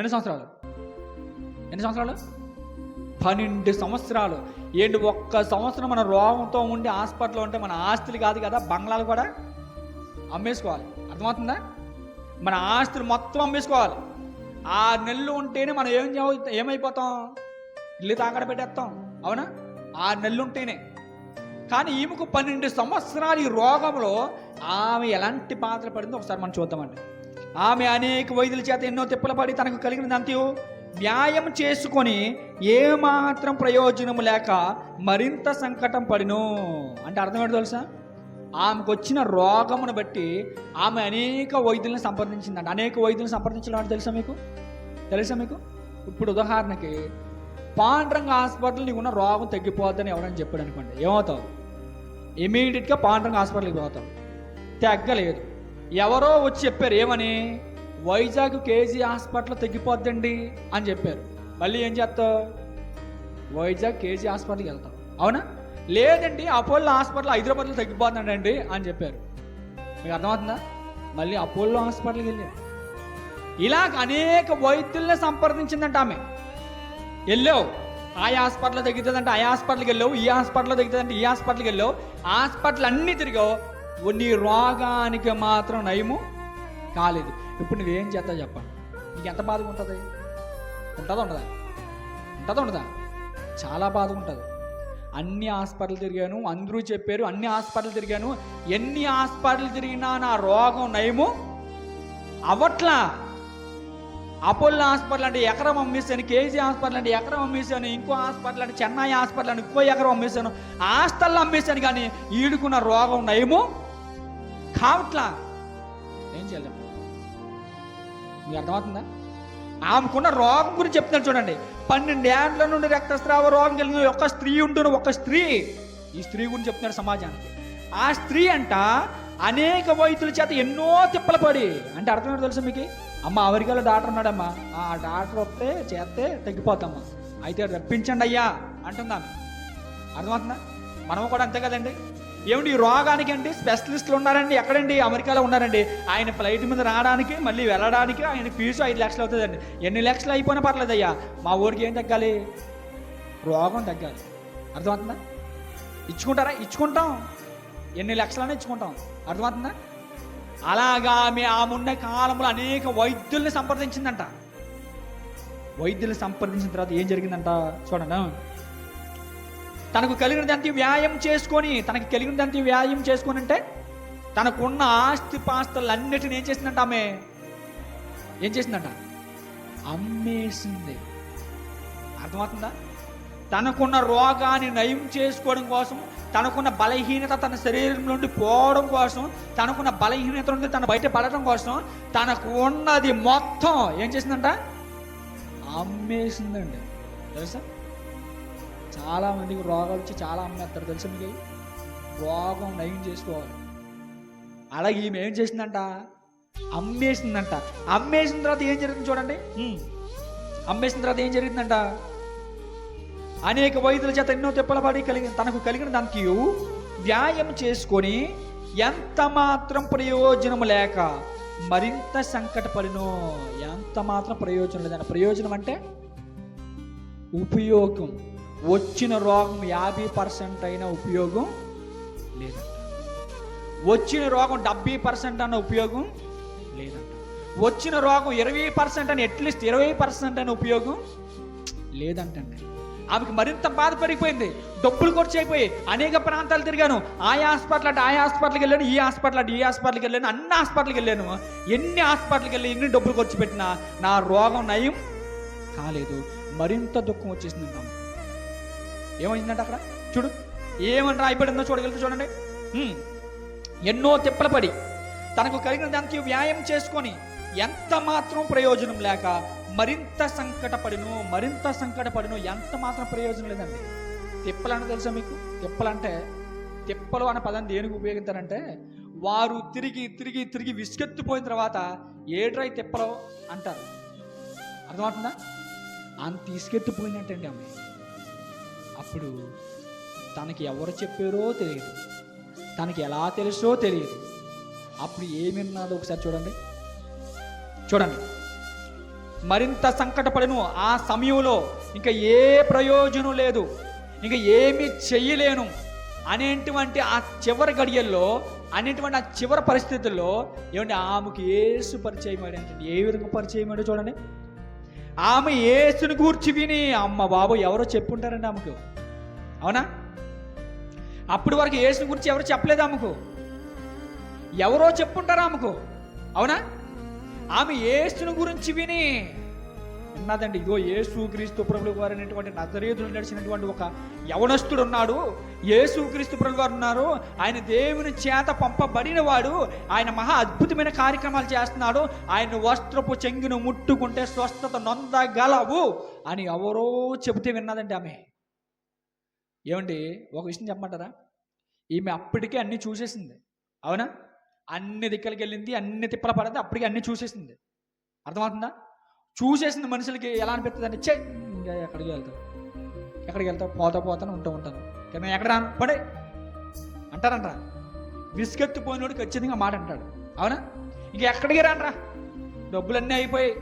ఎన్ని సంవత్సరాలు? ఎన్ని సంవత్సరాలు? పన్నెండు సంవత్సరాలు. ఏంటి ఒక్క సంవత్సరం మన రోగంతో ఉండి హాస్పిటల్లో ఉంటే మన ఆస్తులు కాదు కదా బంగ్లాలు కూడా? అమ్మేసుకోవాలి. అర్థమవుతుందా? మన ఆస్తులు మొత్తం అమ్మేసుకోవాలి. ఆ నెలలు ఉంటేనే మనం ఏం ఏమైపోతాం? ఇల్లు తాకడ పెట్టేస్తాం. అవునా? ఆ నెలలు ఉంటేనే. కానీ ఈమెకు పన్నెండు సంవత్సరాలు ఈ రోగంలో ఆమె ఎలాంటి పాత్ర పడిందో ఒకసారి మనం చూద్దామండి. ఆమె అనేక వైద్యుల చేత ఎన్నో తిప్పలు పడి తనకు కలిగిన అంత్యు చేసుకొని ఏమాత్రం ప్రయోజనం లేక మరింత సంకటం పడిను అంటే అర్థం ఏంటో తెలుసా? ఆమెకు వచ్చిన రోగమును బట్టి ఆమె అనేక వైద్యులను సంప్రదించిందండి అనేక వైద్యులను సంప్రదించడం అంటే తెలుసా మీకు? తెలుసా మీకు? ఇప్పుడు ఉదాహరణకి పాండ్రంగ హాస్పిటల్ నీకున్న రోగం తగ్గిపోద్దని ఎవరైనా చెప్పాడు అనుకోండి ఏమవుతావు? ఇమీడియట్గా పాండ్రంగ హాస్పిటల్కి పోతావు. తగ్గలేదు. ఎవరో వచ్చి చెప్పారు ఏమని? వైజాగ్ కేజీ హాస్పిటల్ తగ్గిపోద్దండి అని చెప్పారు. మళ్ళీ ఏం చేస్తావు? వైజాగ్ కేజీ హాస్పిటల్కి వెళ్తావు అవునా? లేదండి అపోలో హాస్పిటల్ హైదరాబాద్లో తగ్గిపోతుందండి అని చెప్పారు. మీకు అర్థమవుతుందా? మళ్ళీ అపోలో హాస్పిటల్కి వెళ్ళారు ఇలా అనేక వైద్యుల్ని సంప్రదించిందంట ఆమె. వెళ్ళావు. ఆ హాస్పిటల్లో తగ్గుతుందంటే ఆ హాస్పిటల్కి వెళ్ళావు ఈ హాస్పిటల్లో తగ్గుతుందంటే ఈ హాస్పిటల్కి వెళ్ళావు. హాస్పిటల్ అన్నీ తిరిగావు. నీ రోగానికి మాత్రం నయము కాలేదు. ఇప్పుడు నువ్వేం చేస్తా చెప్పండి నీకు ఎంత బాధగా ఉంటుంది ఉంటుందా ఉండదా? ఉంటుందా ఉండదా? చాలా బాధగా ఉంటుంది అన్ని హాస్పిటల్ తిరిగాను అందరూ చెప్పారు అన్ని హాస్పిటల్ తిరిగాను ఎన్ని హాస్పిటల్ తిరిగినా నా రోగం నయము అవట్లా అపోలో హాస్పిటల్ అంటే ఎకరం అమ్మేశాను కేజీ హాస్పిటల్ అంటే ఎకరం అమ్మేశాను ఇంకో హాస్పిటల్ అంటే చెన్నై హాస్పిటల్ అంటే ఇంకో ఎకరం అమ్మేశాను హాస్టల్లో అమ్మేశాను కానీ ఈడుకున్న రోగం నయము కావట్లా? ఏం చేయాలి మీకు అర్థమవుతుందా? ఆమెకున్న రోగం గురించి చెప్తున్నాను చూడండి. పన్నెండేండ్ల నుండి రక్తస్రావ రోగం కలిగిన ఒక స్త్రీ ఉంటున్న ఒక స్త్రీ. ఈ స్త్రీ గురించి చెప్తున్నాడు సమాజానికి. ఆ స్త్రీ అంట అనేక వైద్యుల చేత ఎన్నో తిప్పలు పడి. అంటే అర్థమైంది తెలుసు మీకు? అమ్మ అమెరికాలో డాక్టర్ ఉన్నాడమ్మా. ఆ డాక్టర్ వస్తే చేస్తే తగ్గిపోతామ్మా అయితే రప్పించండి అయ్యా అంటుందా అర్థమవుతుందా? మనం కూడా అంతే కదండి. ఏమిటి రోగానికి అండి స్పెషలిస్టులు ఉన్నారండి ఎక్కడండి? అమెరికాలో ఉన్నారండి. ఆయన ఫ్లైట్ మీద రావడానికి మళ్ళీ వెళ్ళడానికి ఆయన ఫీజు ఐదు లక్షలు అవుతుందండి. ఎన్ని లక్షలు అయిపోయినా పర్లేదు అయ్యా మా ఊరికి ఏం తగ్గాలి? రోగం తగ్గాలి. అర్థమవుతుందా? ఇచ్చుకుంటారా? ఇచ్చుకుంటాం. ఎన్ని లక్షలైనా ఇచ్చుకుంటాం. అర్థమవుతుందా? అలాగా ఆమె ఆమె కాలంలో అనేక వైద్యుల్ని సంప్రదించిందంట. వైద్యుల్ని సంప్రదించిన తర్వాత ఏం జరిగిందంట? చూడండి. తనకు కలిగినదంతా వ్యాయామం చేసుకొని తనకు కలిగినదంతా వ్యాయామం చేసుకొని అంటే తనకున్న ఆస్తి పాస్తులన్నిటిని ఏం చేసిందంట ఆమె? ఏం చేసిందంట? అమ్మేసింది. అర్థమవుతుందా? తనకున్న రోగాన్ని నయం చేసుకోవడం కోసం తనకున్న బలహీనత తన శరీరం నుండి పోవడం కోసం తనకున్న బలహీనత నుండి తన బయట పడటం కోసం తనకు ఉన్నది మొత్తం ఏం చేసిందంట? అమ్మేసిందండి. తెలుసా? చాలా మందికి రోగాలు వచ్చి చాలా అమ్మేస్తారు. తెలుసా మీకు? రోగం నయం చేసుకోవాలి. అలాగే ఈమె ఏం చేసిందంట? అమ్మేసిందంట. అమ్మేసిన తర్వాత ఏం జరిగింది చూడండి. అమ్మేసిన తర్వాత ఏం జరిగిందంట? అనేక వైద్యుల చేత ఎన్నో తిప్పలబడి కలిగిన తనకు కలిగిన దానికి వ్యాయామం చేసుకొని ఎంత మాత్రం ప్రయోజనం లేక మరింత సంకటపడినో ఎంత మాత్రం ప్రయోజనం లేదన్న ప్రయోజనం అంటే ఉపయోగం. వచ్చిన రోగం యాభై పర్సెంట్ అయినా ఉపయోగం లేదంట. వచ్చిన రోగం డెబ్బై పర్సెంట్ అన్న ఉపయోగం లేదంట. వచ్చిన రోగం ఇరవై పర్సెంట్ అని అట్లీస్ట్ ఇరవై పర్సెంట్ అని ఉపయోగం లేదంటండి. ఆమెకి మరింత బాధ పెరిగిపోయింది డబ్బులు ఖర్చు అయిపోయి అనేక ప్రాంతాలు తిరిగాను. ఆ హాస్పిటల్ అంటే ఆ హాస్పిటల్కి వెళ్ళాను ఈ హాస్పిటల్ అంటే ఈ హాస్పిటల్కి వెళ్ళాను అన్ని హాస్పిటల్కి వెళ్ళాను. ఎన్ని హాస్పిటల్కి వెళ్ళి ఎన్ని డబ్బులు ఖర్చు పెట్టినా నా రోగం నయం కాలేదు. మరింత దుఃఖం వచ్చేసింది ఏమైందంటే అక్కడ? చూడు ఏమని రాయబడిందో చూడగలుగుతా చూడండి. ఎన్నో తిప్పలు పడి తనకు కలిగిన దానికి వ్యాయామం చేసుకొని ఎంత మాత్రం ప్రయోజనం లేక మరింత సంకటపడిను మరింత సంకటపడిను ఎంత మాత్రం ప్రయోజనం లేదండి. తిప్పలంటే తెలుసా మీకు? తిప్పలంటే తిప్పలు అనే పదాన్ని దేనికి ఉపయోగిస్తారంటే వారు తిరిగి తిరిగి తిరిగి విసుగెత్తిపోయిన తర్వాత ఏడ్రై తిప్పలు అంటారు. అర్థమవుతుందా? అంత తీసుకెత్తిపోయినట్టండి అమ్మాయి అప్పుడు తనకి ఎవరు చెప్పారో తెలియదు. తనకి ఎలా తెలుసో తెలియదు. అప్పుడు ఏమి ఒకసారి చూడండి. చూడండి. మరింత సంకటపడను ఆ సమయంలో ఇంకా ఏ ప్రయోజనం లేదు. ఇంకా ఏమి చెయ్యలేను. అనేటువంటి ఆ చివరి గడియల్లో అనేటువంటి ఆ చివరి పరిస్థితుల్లో ఏమంటే ఆమెకు ఏసు పరిచయం ఏంటంటే ఏ విధంగా పరిచయం ఏంటో చూడండి. ఆమె ఏసుని గూర్చి విని అమ్మ బాబు ఎవరో చెప్పుంటారండి ఆమెకు. అవునా? అప్పటి వరకు ఏసుని గురించి ఎవరు చెప్పలేదు ఆమెకు. ఎవరో చెప్పుంటారు ఆమెకు. అవునా? ఆమె ఏసుని గురించి విని ఉన్నదండి. ఇగో యేసు క్రీస్తు ప్రభులు వారు అనేటువంటి నజరేతులు నడిచినటువంటి ఒక యవనస్తుడు ఉన్నాడు. యేసు క్రీస్తు ప్రభులు వారు ఉన్నారు. ఆయన దేవుని చేత పంపబడిన వాడు. ఆయన మహా అద్భుతమైన కార్యక్రమాలు చేస్తున్నాడు. ఆయన వస్త్రపు చెంగును ముట్టుకుంటే స్వస్థత నొందగలవు అని ఎవరో చెబితే విన్నదండి ఆమె. ఏమండి? ఒక విషయం చెప్పమంటారా? ఈమె అప్పటికే అన్ని చూసేసింది. అవునా? అన్ని దిక్కలకి వెళ్ళింది అన్ని తిప్పల పడింది అప్పటికే అన్ని చూసేసింది. అర్థమవుతుందా? చూసేసింది మనుషులకి ఎలా అనిపిస్తుంది అంటే చే ఇంకా ఎక్కడికి వెళ్తావు? ఎక్కడికి వెళ్తావు? పోతా పోతాను ఉంటూ ఉంటాను. కానీ ఎక్కడ రాను? పడే. అంటారంట విసుకెత్తిపోయినోడు ఖచ్చితంగా మాట అంటాడు. అవునా? ఇంక ఎక్కడికి రానరా డబ్బులన్నీ అయిపోయి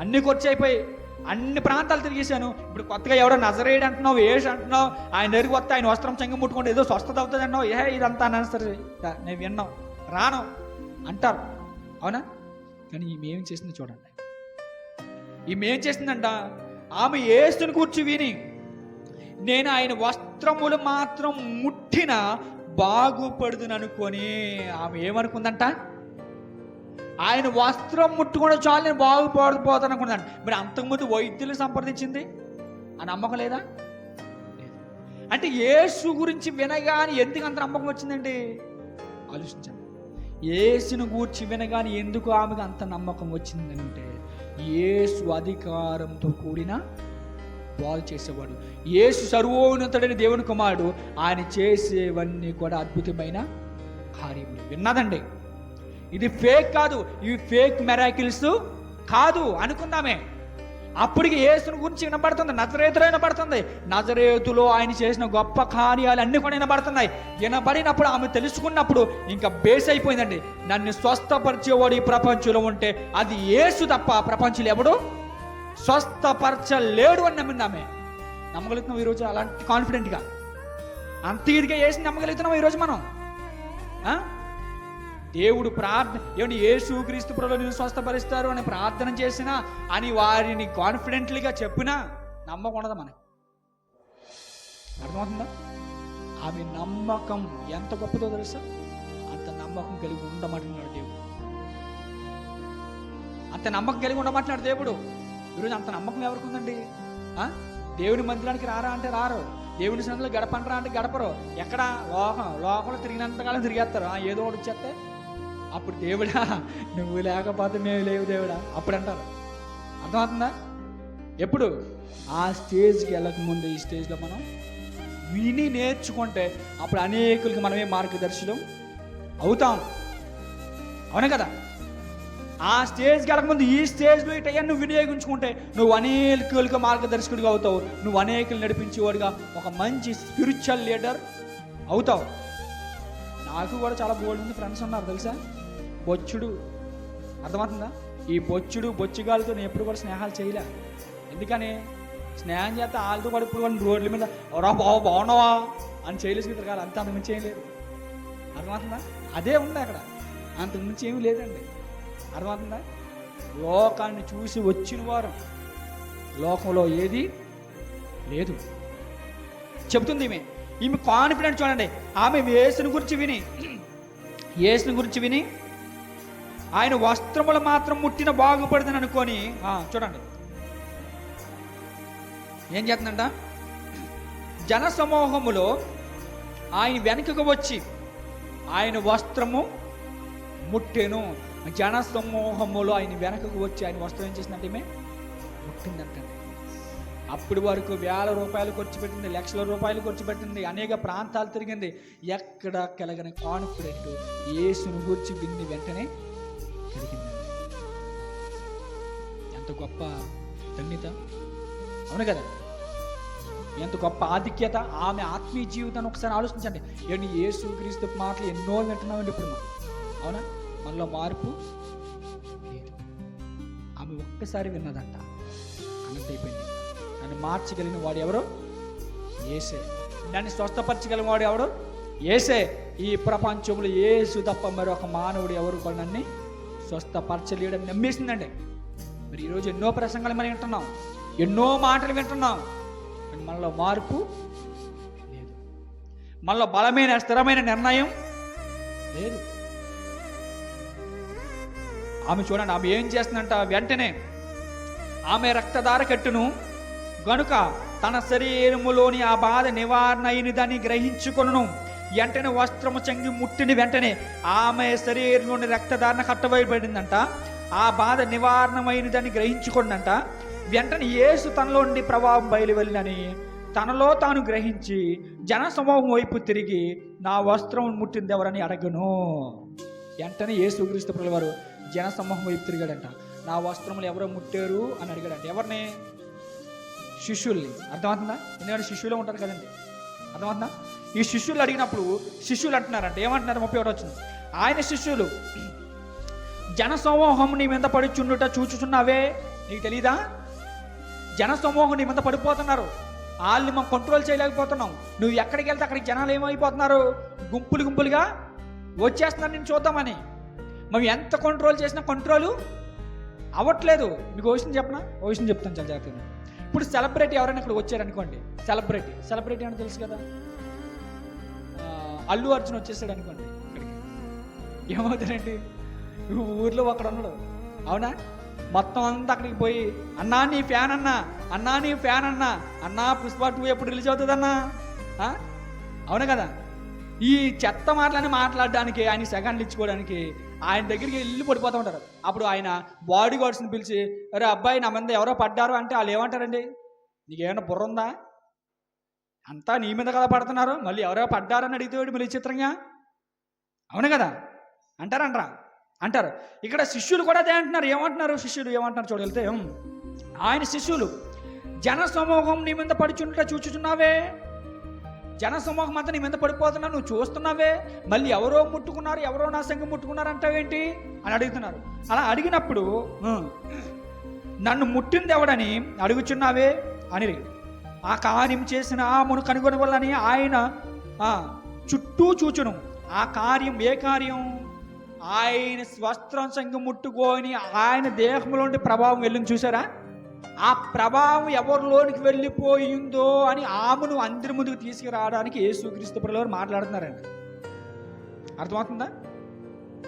అన్ని ఖర్చు అయిపోయి అన్ని ప్రాంతాలు తిరిగేశాను. ఇప్పుడు కొత్తగా ఎవడో నజరేడు అంటున్నావు ఏష్ అంటున్నావు ఆయన దగ్గరికి వస్తే ఆయన వస్త్రం చెంగ ముట్టుకుంటే ఏదో స్వస్థత అవుతుంది అన్నావు ఏ ఇదంతా అన్నా సరే నేను విన్నావు రాను. అంటారు. అవునా? కానీ ఈమె ఏం చేసింది చూడండి. ఈమె ఏం చేసిందంట? ఆమె ఏసుని కూర్చి విని నేను ఆయన వస్త్రములు మాత్రం ముట్టిన బాగుపడుదుననుకొని ఆమె ఏమనుకుందంట? ఆయన వస్త్రం ముట్టుకున్న చాలు నేను బాగుపడిపోతాను అనుకున్నాను మరి అంతకుముందు వైద్యులు సంప్రదించింది? ఆ నమ్మకం లేదా? అంటే యేసు గురించి వినగాని ఎందుకు అంత నమ్మకం వచ్చిందండి? ఆలోచించండి. యేసును గూర్చి వినగాని ఎందుకు ఆమెకు అంత నమ్మకం వచ్చిందంటే ఏసు అధికారంతో కూడిన బాగు చేసేవాడు. ఏసు సర్వోన్నతుడని దేవుని కుమారుడు ఆయన చేసేవన్నీ కూడా అద్భుతమైన కార్యములు. విన్నదండి. ఇది ఫేక్ కాదు. ఇవి ఫేక్ మెరాకిల్స్ కాదు అనుకుందామే. అప్పటికి యేసుని గురించి వినబడుతుంది నజరేతులో వినబడుతుంది. నజరేతులో ఆయన చేసిన గొప్ప కార్యాలు అన్ని కూడా వినబడుతున్నాయి. వినబడినప్పుడు ఆమె తెలుసుకున్నప్పుడు ఇంకా బేస్ అయిపోయిందండి. నన్ను స్వస్థపరిచేవాడు ఈ ప్రపంచంలో ఉంటే అది యేసు తప్ప ప్రపంచంలో ఎవడు? స్వస్థపరచలేడు అని నమ్మింది ఆమె. నమ్మగలుగుతున్నాం ఈరోజు అలాంటి కాన్ఫిడెంట్గా అంత ఇదిగా వేసి నమ్మగలుగుతున్నాం ఈరోజు మనం. దేవుడు ప్రార్థన ఏమంటే యేసు క్రీస్తు ప్రభువు నిన్ను స్వస్థపరుస్తారు అని ప్రార్థన చేసినా అని వారిని కాన్ఫిడెంట్లీగా చెప్పినా నమ్మకూడదు మనకి? అర్థమవుతుందా? ఆమె నమ్మకం ఎంత గొప్పదో తెలుసా? అంత నమ్మకం కలిగి ఉండమంటున్నాడు దేవుడు. అంత నమ్మకం కలిగి ఉండమంటున్నాడు దేవుడు. ఈరోజు అంత నమ్మకం ఎవరికి ఉందండి? దేవుని మందిరానికి రారా అంటే రారు. దేవుని సందులో గడపండ్రా అంటే గడపరు. ఎక్కడ? లోహం లోకంలో తిరిగినంతకాలం తిరిగేస్తారు. ఏదో ఒకటి వచ్చేస్తే అప్పుడు దేవుడా నువ్వు లేకపోతే మేము లేవు దేవుడా అప్పుడు అంటారు అర్థమవుతుందా? ఎప్పుడు? ఆ స్టేజ్కి వెళ్ళకముందు ఈ స్టేజ్లో మనం విని నేర్చుకుంటే అప్పుడు అనేకులకి మనమే మార్గదర్శనం అవుతాం. అవునే కదా? ఆ స్టేజ్కి వెళ్ళకముందు ఈ స్టేజ్లో ఇటయ్యా నువ్వు వినియోగించుకుంటే నువ్వు అనేకులకు మార్గదర్శకుడిగా అవుతావు. నువ్వు అనేకులు నడిపించేవాడుగా ఒక మంచి స్పిరిచువల్ లీడర్ అవుతావు. నాకు కూడా చాలా బోల్డ్ మంది ఫ్రెండ్స్ ఉన్నారు తెలుసా? బొచ్చుడు. అర్థమవుతుందా? ఈ బొచ్చుడు బొచ్చుగాలతో నేను ఎప్పుడు కూడా స్నేహాలు చేయలే. ఎందుకని? స్నేహం చేస్తే వాళ్ళతో కూడా ఇప్పుడు కూడా రోడ్ల మీద రా బావ బాగున్నావా? అని చేయలేసి తిరగాలి అంత అంతకుమించి ఏం లేదు. అర్థమవుతుందా? అదే ఉంది అక్కడ. అంతకుమించి ఏమీ లేదండి. అర్థమవుతుందా? లోకాన్ని చూసి వచ్చిన వారు లోకంలో ఏది లేదు. చెబుతుంది ఈమె. ఈమె కాన్ఫిడెంట్ చూడండి. ఆమె వేసుని గురించి విని వేసుని గురించి విని ఆయన వస్త్రములు మాత్రం ముట్టిన బాగుపడదని అనుకొని చూడండి. ఏం చేస్తుందంట? జన సమూహములో ఆయన వెనుకకు వచ్చి ఆయన వస్త్రము ముట్టెను. జన సమూహములో ఆయన వెనకకు వచ్చి ఆయన వస్త్రం ఏం చేసిందంటే ఈమె? ముట్టిందంటండి అప్పటి వరకు వేల రూపాయలు ఖర్చు పెట్టింది లక్షల రూపాయలు ఖర్చు పెట్టింది అనేక ప్రాంతాలు తిరిగింది. ఎక్కడ కలగని కాన్ఫిడెంట్ ఏసును గురించి విన్ని వెంటనే కలిగిందండి ఎంత గొప్ప ధన్యత. అవును కదా? ఎంత గొప్ప ఆధిక్యత. ఆమె ఆత్మీయ జీవితాన్ని ఒకసారి ఆలోచించండి. ఏంటి యేసు క్రీస్తు మాటలు ఎన్నో వింటున్నామండి ఇప్పుడు మనం. అవునా? మనలో మార్పు లేదు. ఆమె ఒక్కసారి విన్నదంట. అన్నట్టయిపోయింది నన్ను మార్చగలిగిన వాడు ఎవరు? ఏసే నన్ను స్వస్థపరచగలిగిన వాడు ఎవడు ఏసే ఈ ప్రపంచంలో ఏసు తప్ప మరొక మానవుడు ఎవరు కూడా నన్ను స్వస్థపరచలేడని నమ్మేసిందండి. మరి ఈరోజు ఎన్నో ప్రసంగాలు మనం వింటున్నాం. ఎన్నో మాటలు వింటున్నాం. కానీ మనలో మార్పు లేదు. మనలో బలమైన స్థిరమైన నిర్ణయం లేదు. ఆమె చూడండి ఆమె ఏం చేస్తుందంట? వెంటనే ఆమె రక్తధార కట్టును గనుక తన శరీరములోని ఆ బాధ నివారణ అయినదని గ్రహించుకొను వెంటనే వస్త్రము చెంగి ముట్టిన వెంటనే ఆమె శరీరంలోని రక్తధారణ కట్టవేయబడిందంట ఆ బాధ నివారణమైనదని గ్రహించుకోండంట వెంటనే యేసు తనలో నుండి ప్రభావం బయలువెళ్ళినని తనలో తాను గ్రహించి జన సమూహం వైపు తిరిగి నా వస్త్రం ముట్టింది ఎవరని అడగను. వెంటనే యేసుక్రీస్తు ప్రభుల వారు జనసమూహం వైపు తిరిగాడంట. నా వస్త్రములు ఎవరో ముట్టారు అని అడిగాడంట. ఎవరిని? శిష్యుల్ని. అర్థమవుతుందా? ఎందుకంటే శిష్యులే ఉంటారు కదండి. అర్థమవుతుందా? ఈ శిష్యులు అడిగినప్పుడు శిష్యులు అంటున్నారంట ఏమంటున్నారు? ముప్పై ఒకటి వచ్చింది. ఆయన శిష్యులు జన సమూహం నీ మీద పడుచుండుట చూచుచున్నావే? నీకు తెలీదా? జన సమూహం నీ మీద పడిపోతున్నారు. వాళ్ళని మనం కంట్రోల్ చేయలేకపోతున్నాం. నువ్వు ఎక్కడికి వెళ్తే అక్కడికి జనాలు ఏమైపోతున్నారు? గుంపులు గుంపులుగా వచ్చేస్తున్నారు నేను చూద్దామని. మనం ఎంత కంట్రోల్ చేసినా కంట్రోలు అవ్వట్లేదు. మీకు ఓ విషయం చెప్పనా? ఓ విషయం చెప్తాను చాలా జాగ్రత్తగా. ఇప్పుడు సెలబ్రిటీ ఎవరైనా ఇక్కడ వచ్చారనుకోండి. సెలబ్రిటీ సెలబ్రిటీ అని తెలుసు కదా? అల్లు అర్జున్ వచ్చేసాడు అనుకోండి. ఇక్కడికి. ఏమవుతాడండి? ఊర్లో ఒకడు ఉన్నాడు. అవునా? మొత్తం అంతా అక్కడికి పోయి అన్నా నీ ఫ్యాన్ అన్నా అన్నా నీ ఫ్యాన్ అన్నా అన్నా పుష్ప టూ ఎప్పుడు రిలీజ్ అవుతుందన్నా? అవునా కదా? ఈ చెత్త మాటలని మాట్లాడడానికి ఆయన సెకండ్లు ఇచ్చుకోవడానికి ఆయన దగ్గరికి వెళ్ళి పడిపోతూ ఉంటారు. అప్పుడు ఆయన బాడీ గార్డ్స్ని పిలిచి అరే అబ్బాయి నా మీద ఎవరో పడ్డారు? అంటే వాళ్ళు ఏమంటారండి? నీకేమైనా బుర్ర ఉందా? అంతా నీ మీద కదా పడుతున్నారు? మళ్ళీ ఎవరో పడ్డారని అడిగితే మళ్ళీ చిత్రంగా అవును కదా? అంటారంటరా. అంటారు. ఇక్కడ శిష్యులు కూడా అదే అంటున్నారు. ఏమంటున్నారు శిష్యులు? ఏమంటున్నారు చూడగలితే ఆయన శిష్యులు జన సమూహం నీ మీద పడుచుంట చూచుచున్నావే? జన సమూహం అంతా నీ మీద పడిపోతున్నావు నువ్వు చూస్తున్నావే? మళ్ళీ ఎవరో ముట్టుకున్నారు ఎవరో నా సంఘం ముట్టుకున్నారు అంటావేంటి? అని అడుగుతున్నారు. అలా అడిగినప్పుడు నన్ను ముట్టింది ఎవడని అడుగుచున్నావే? అని ఆ కార్యం చేసిన ఆమెను కనుగొనవల్లని ఆయన చుట్టూ చూచును. ఆ కార్యం ఏ కార్యం? ఆయన స్వస్త్రం సంఘం ముట్టుకొని ఆయన దేహంలోని ప్రభావం వెళ్ళింది చూసారా ఆ ప్రభావం ఎవరిలోనికి వెళ్ళిపోయిందో అని ఆమెను అందరి ముందుకు తీసుకురావడానికి యేసుక్రీస్తు ప్రభువారు మాట్లాడుతున్నారండి. అర్థమవుతుందా?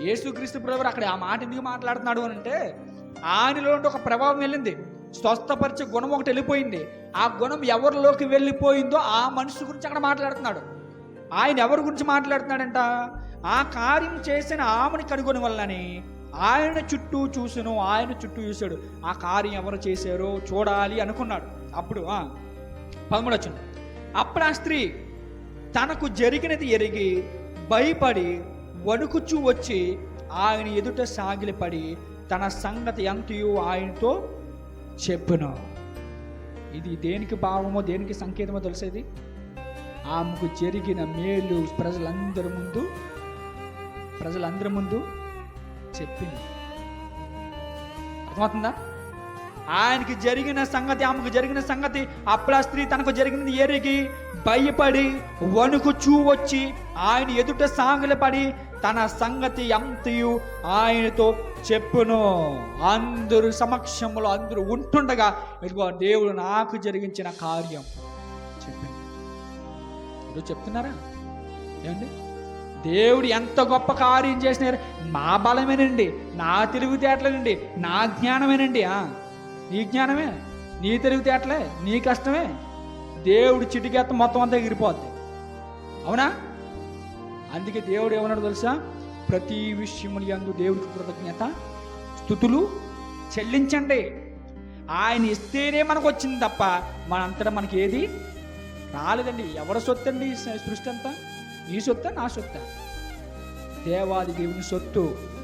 యేసుక్రీస్తు ప్రభువారు అక్కడ ఆ మాట ఎందుకు మాట్లాడుతున్నాడు అని అంటే ఆయనలో నుండి ఒక ప్రభావం వెళ్ళింది. స్వస్థపరిచే గుణం ఒకటి వెళ్ళిపోయింది. ఆ గుణం ఎవరిలోకి వెళ్ళిపోయిందో ఆ మనిషి గురించి అక్కడ మాట్లాడుతున్నాడు. ఆయన ఎవరి గురించి మాట్లాడుతున్నాడంట? ఆ కార్యం చేసిన ఆమెని కనుగొని వల్లని ఆయన చుట్టూ చూసును ఆయన చుట్టూ చూశాడు. ఆ కార్యం ఎవరు చేశారో చూడాలి అనుకున్నాడు. అప్పుడు ఆ, పదమూడు వచ్చింది అప్పుడు ఆ స్త్రీ తనకు జరిగినది ఎరిగి భయపడి వణుకుచూ వచ్చి ఆయన ఎదుట సాగిలిపడి తన సంగతి ఎంతయో ఆయనతో చెప్పును ఇది దేనికి భావమో దేనికి సంకేతమో తెలిసేది? ఆమెకు జరిగిన మేలు ప్రజలందరి ముందు ప్రజలందరి ముందు చెప్పింది అర్థమవుతుందా? ఆయనకి జరిగిన సంగతి ఆమెకు జరిగిన సంగతి అప్పుడు స్త్రీ తనకు జరిగినది ఎరిగి భయపడి వణుకుచూ వచ్చి ఆయన ఎదుట సాగులపడి తన సంగతి ఎంతయు ఆయనతో చెప్పును. అందరు సమక్షంలో అందరూ ఉంటుండగా ఇదిగో దేవుడు నాకు జరిగించిన కార్యం. చెప్పింది చెప్తున్నారా? ఏమండి? దేవుడు ఎంత గొప్ప కార్యం చేసినారు? మా బలమేనండి నా తెలివితేటలేనండి నా జ్ఞానమేనండి ఆ, నీ జ్ఞానమే నీ తెలివితేటలే నీ కష్టమే. దేవుడు చిటికెత్త మొత్తం అంతా ఎగిరిపోద్ది. అవునా? అందుకే దేవుడు ఏమన్నాడు తెలుసా? ప్రతి విషయములు అందు దేవుడికి కృతజ్ఞత స్థుతులు చెల్లించండి. ఆయన ఇస్తేనే మనకు వచ్చింది తప్ప మనంతటా మనకి ఏది రాలేదండి. ఎవరి సొత్తు అండి సృష్టి అంతా? నీ సొత్త నా సొత్త? దేవాది దేవుని సొత్తు.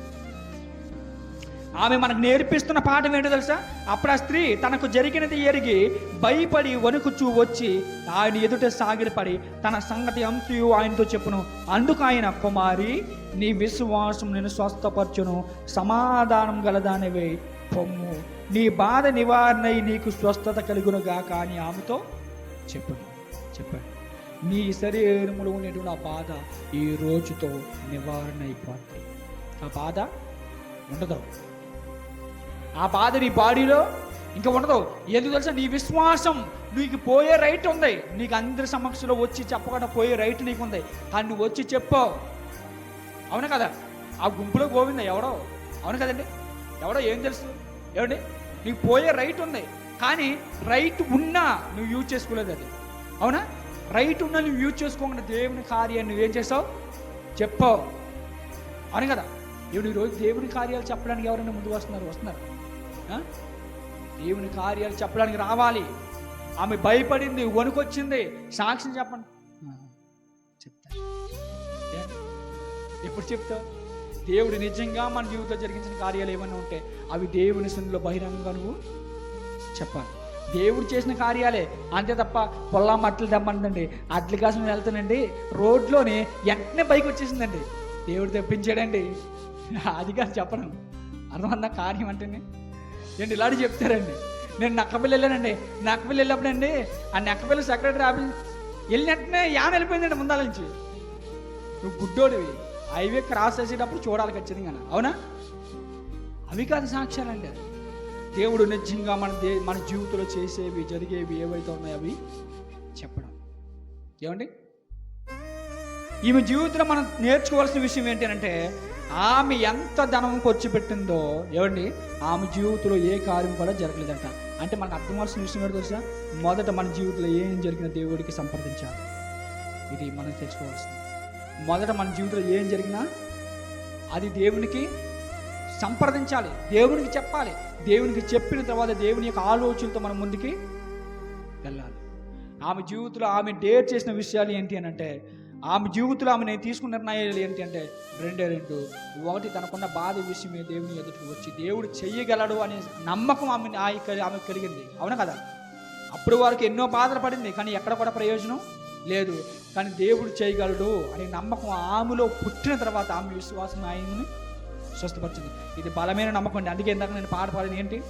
ఆమె మనకు నేర్పిస్తున్న పాఠం ఏంటో తెలుసా? అప్పుడు ఆ స్త్రీ తనకు జరిగినది ఎరిగి భయపడి వణుకుచూ వచ్చి ఆయన ఎదుట సాగిలపడి తన సంగతి అంతయు ఆయనతో చెప్పును. అందుకు ఆయన కుమారి నీ విశ్వాసం నేను స్వస్థపరచును. సమాధానం గలదానివే పొమ్ము. నీ బాధ నివారణ నీకు స్వస్థత కలుగునుగా కానీ ఆమెతో చెప్పను చెప్పాడు. నీ శరీరములో ఉండేటువంటి ఆ బాధ ఈ రోజుతో నివారణ అయిపోతుంది ఆ బాధ ఉండదు. ఆ బాధ నీ బాడీలో ఇంకా ఉండదు. ఎందుకు తెలుసా? నీ విశ్వాసం నీకు పోయే రైట్ ఉంది. నీకు అందరి సమక్షంలో వచ్చి చెప్పకుండా పోయే రైట్ నీకు ఉంది. కానీ నువ్వు వచ్చి చెప్పు. అవునా కదా? ఆ గుంపులో గోవింద ఎవడో? అవును కదండి? ఎవడో ఏం తెలుసు? ఏమండి? నీకు పోయే రైట్ ఉంది. కానీ రైట్ ఉన్నా నువ్వు యూజ్ చేసుకోలేదు అది. అవునా? రైట్ ఉన్నా నువ్వు యూజ్ చేసుకోకుండా దేవుని కార్యాన్ని నువ్వేం చేసావు? చెప్పావు అవును కదా? ఇప్పుడు ఈరోజు దేవుని కార్యాలు చెప్పడానికి ఎవరైనా ముందు వస్తున్నారు? వస్తున్నారు. దేవుని కార్యాలు చెప్పడానికి రావాలి. ఆమె భయపడింది వణుకొచ్చింది. సాక్ష్యం చెప్పండి. చెప్తా. ఎప్పుడు చెప్తావు దేవుడు నిజంగా మన జీవితంలో జరిగించిన కార్యాలు ఏమైనా ఉంటే అవి దేవుని సందులో బహిరంగంగా నువ్వు చెప్పాలి. దేవుడు చేసిన కార్యాలే. అంతే తప్ప పొల్లా మట్టలు తెమ్మందండి. అట్ల కోసం వెళ్తానండి. రోడ్లోని వెంటనే బైక్ వచ్చేసిందండి. దేవుడు తెప్పించాడండి. అది కాదు చెప్పను అర్థమన్న కార్యం అంటేనే? ఏంటి ఇలాంటి చెప్తారండి? నేను నక్కపల్లి వెళ్ళానండి. నక్కపల్లి వెళ్ళినప్పుడండి ఆ నక్కపల్లి సెక్రటరీ ఆఫీస్ వెళ్ళినట్టునే యాన వెళ్ళిపోయిందండి ముందాల నుంచి. నువ్వు గుడ్డోడివి. హైవే క్రాస్ చేసేటప్పుడు చూడాలి ఖచ్చితంగా అవునా? అవి కాదు సాక్ష్యాలండి. దేవుడు నిజంగా మన దే మన జీవితంలో చేసేవి జరిగేవి ఏవైతే ఉన్నాయో అవి చెప్పడం. ఏమండి? ఈమె జీవితంలో మనం నేర్చుకోవాల్సిన విషయం ఏంటి అంటే ఆమె ఎంత ధనం ఖర్చు పెట్టిందో ఏమండి ఆమె జీవితంలో ఏ కార్యం కూడా జరగలేదంట. అంటే మనకు అర్థమవలసిన విషయం ఏంటో తెలుసా? మొదట మన జీవితంలో ఏం జరిగిన దేవుడికి సంప్రదించాలి. ఇది మనం తెలుసుకోవాల్సింది. మొదట మన జీవితంలో ఏం జరిగినా అది దేవునికి సంప్రదించాలి. దేవునికి చెప్పాలి. దేవునికి చెప్పిన తర్వాత దేవుని యొక్క ఆలోచనతో మనం ముందుకి వెళ్ళాలి. ఆమె జీవితంలో ఆమె డేర్ చేసిన విషయాలు ఏంటి అని అంటే ఆమె జీవితంలో ఆమె నేను తీసుకున్న నిర్ణయాలు ఏంటి అంటే రెండే రెండు. ఒకటి తనకున్న బాధ విషయమే దేవుని ఎదుటికి వచ్చి దేవుడు చెయ్యగలడు అనే నమ్మకం ఆమె ఆమె కలిగింది. అవును కదా? అప్పుడు వారికి ఎన్నో బాధలు పడింది కానీ ఎక్కడ కూడా ప్రయోజనం లేదు. కానీ దేవుడు చేయగలడు అనే నమ్మకం ఆమెలో పుట్టిన తర్వాత ఆమె విశ్వాసం ఆయనని స్వస్థపరిచింది. ఇది బలమైన నమ్మకం అండి. అందుకే ఇందాక నేను పాట పాడింది ఏంటి?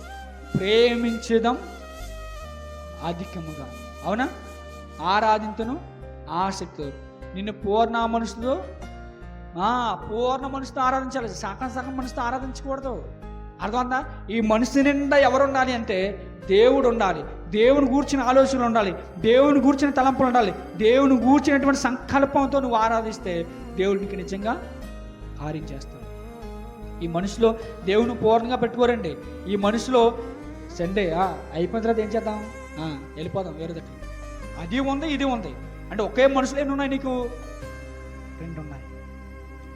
ప్రేమించడం అధికముగా. అవునా? ఆరాధించను ఆసక్తి నిన్ను పూర్ణ మనుషులు పూర్ణ మనసుతో ఆరాధించాలి. సగం సగం మనసుతో ఆరాధించకూడదు. అర్థమందా ఈ మనసు నిండా ఎవరు ఉండాలి అంటే దేవుడు ఉండాలి దేవుని గూర్చిన ఆలోచనలు ఉండాలి. దేవుని గూర్చిన తలంపులు ఉండాలి. దేవుని గూర్చినటువంటి సంకల్పంతో నువ్వు ఆరాధిస్తే దేవుడికి నిజంగా కార్యం చేస్తాడు. ఈ మనిషిలో దేవుని పూర్ణంగా పెట్టుకోరండి. ఈ మనిషిలో సండే అయిపోయిన తర్వాత ఏం చేద్దాం? వెళ్ళిపోదాం వేరే దగ్గర అది ఉంది ఇది ఉంది. అంటే ఒకే మనుషులు ఎన్ని ఉన్నాయి నీకు? రెండు ఉన్నాయి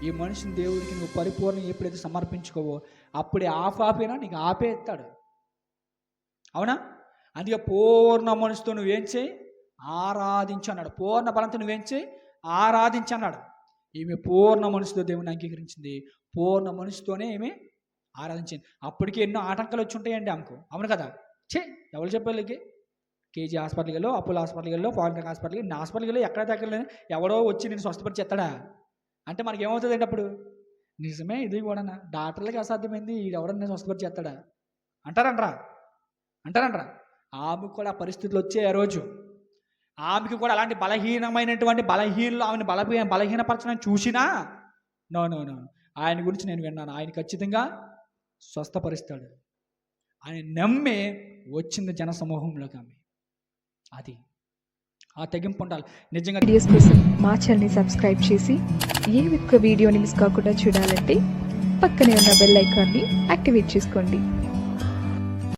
ఈ మనిషిని దేవుడికి నువ్వు పరిపూర్ణ ఎప్పుడైతే సమర్పించుకోవో అప్పుడే ఆఫ్ ఆపేనా నీకు ఆపేస్తాడు అవునా? అందుకే పూర్ణ మనసుతో నువ్వేం చేయి? ఆరాధించు అన్నాడు. పూర్ణ బలంతో నువ్వేం చేయి? ఆరాధించు అన్నాడు. ఈమె పూర్ణ మనసుతో దేవుని అంగీకరించింది. పూర్ణ మనసుతోనే ఈమె ఆరాధించింది. అప్పటికే ఎన్నో ఆటంకాలు వచ్చి ఉంటాయండి ఆమెకు. అవును కదా? చే ఎవరు చెప్పాలి కేజీ హాస్పిటల్కి వెళ్ళు అప్పుల హాస్పిటల్కి ఫారెన్ హాస్పిటల్కి నా హాస్పిటల్కి వెళ్ళి ఎక్కడ తగ్గలేదు ఎవడో వచ్చి నేను స్వస్థపడి ఎత్తాడా అంటే మనకి ఏమవుతుందండి అప్పుడు? నిజమే ఇది కూడా డాక్టర్లకి అసాధ్యమైంది ఇది ఎవడన్నా నేను స్వస్థపడి చేస్తాడా అంటారంట్రా. అంటారంట్రా. ఆమెకు కూడా ఆ పరిస్థితులు వచ్చాయి ఆ రోజు. ఆమెకి కూడా అలాంటి బలహీనమైనటువంటి బలహీనలు ఆమెను బల బలహీనపరచడం చూసినా నో నో నో. ఆయన గురించి నేను విన్నాను. ఆయన ఖచ్చితంగా స్వస్థపరుస్తాడు. ఆయన నమ్మి వచ్చింది జనసమూహంలోకి ఆమె. అది. ఆ తెగింపు ఉండాలి. నిజంగా వీడియోస్ కోసం మా ఛానల్ని సబ్స్క్రైబ్ చేసి ఏ ఒక్క వీడియోని మిస్ కాకుండా చూడాలంటే పక్కనే ఉన్న బెల్ ఐకాన్ని యాక్టివేట్ చేసుకోండి.